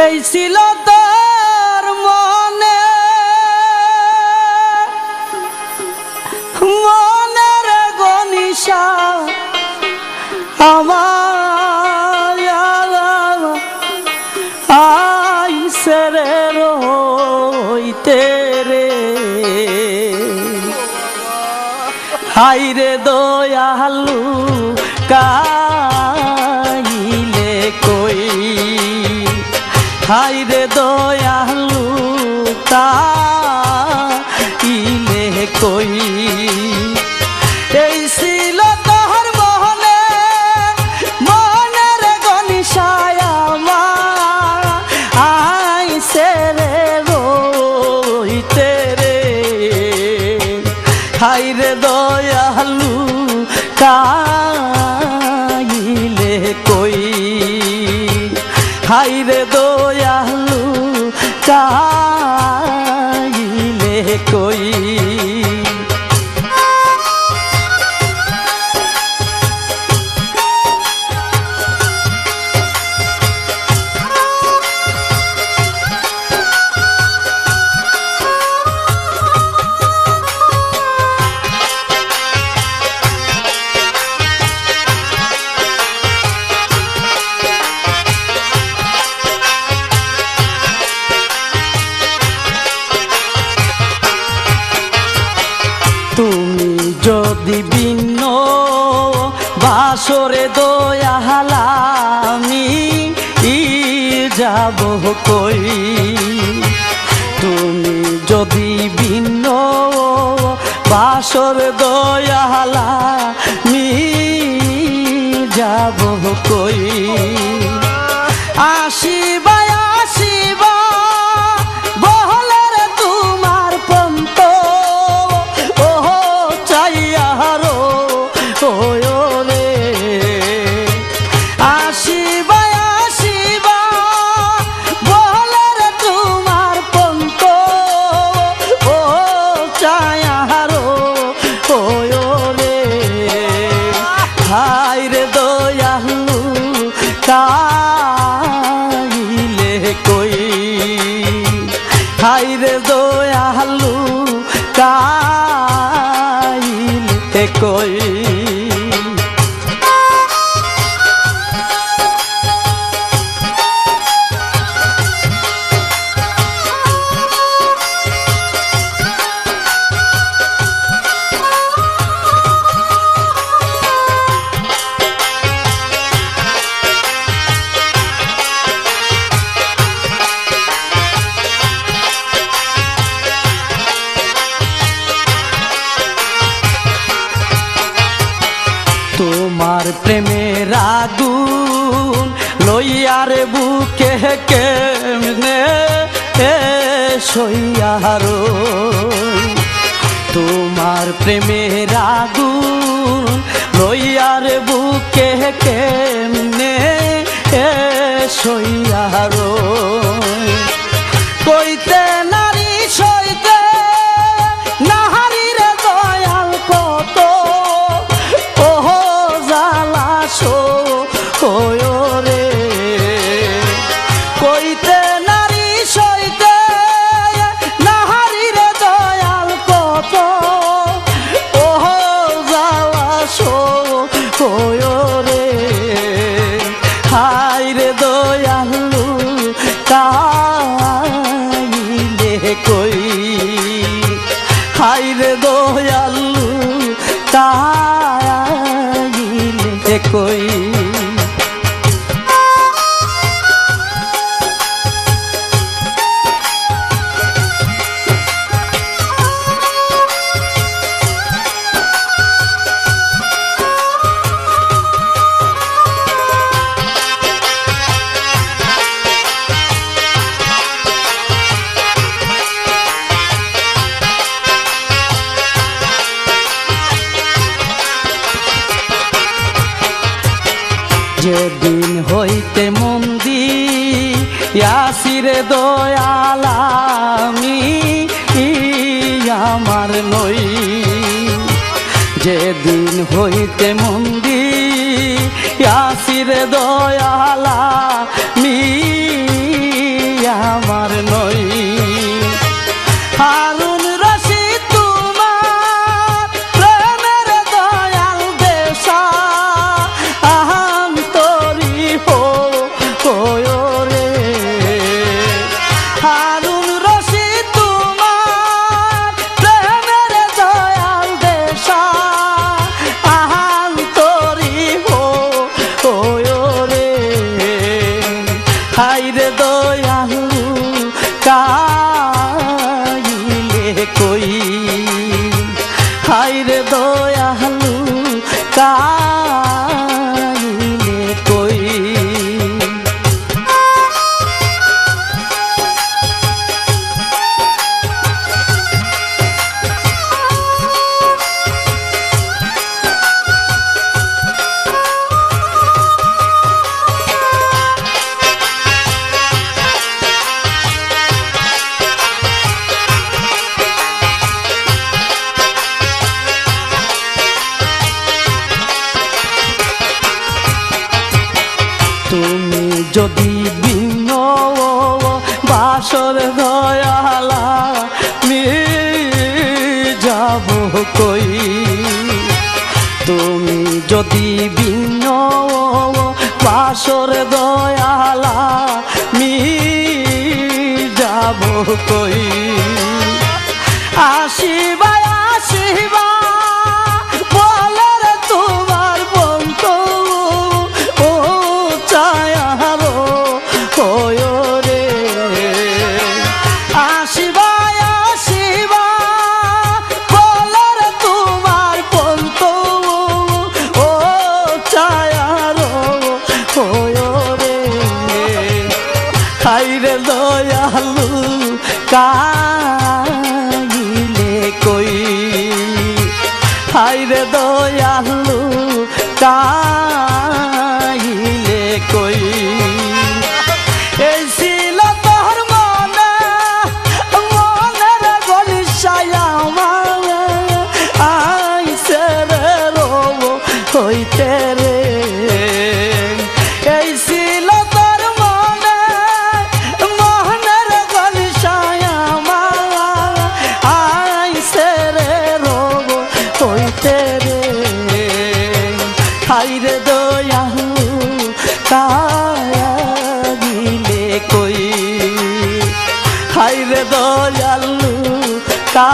এই ছিল তার মনে। মনের গনিশা আমার আই সেরে রইতে রে। হাই রে দয়ালু কা হাই রে দয়ালু कोई কই প্রেমের আগুন লইয়ার বুকে কেমনে সইয়ার তোমার প্রেমের আগুন লইয়ার বুকে কেমনে সইয়ার কইতে Boy. যেদিন হইতে মন্দি ইয়াসিরে দয়ালামি আমার নই। যেদিন হইতে মন্দি ইয়াসিরে দয়ালামি তুমি যদি ভিন্ন বাসর দয়ালা মি যাব কই? তুমি যদি ভিন্ন বাসর দয়ালা মি যাব কই? আসিবা খাইরে দয়ালু কা হাইরে দয়ালু কা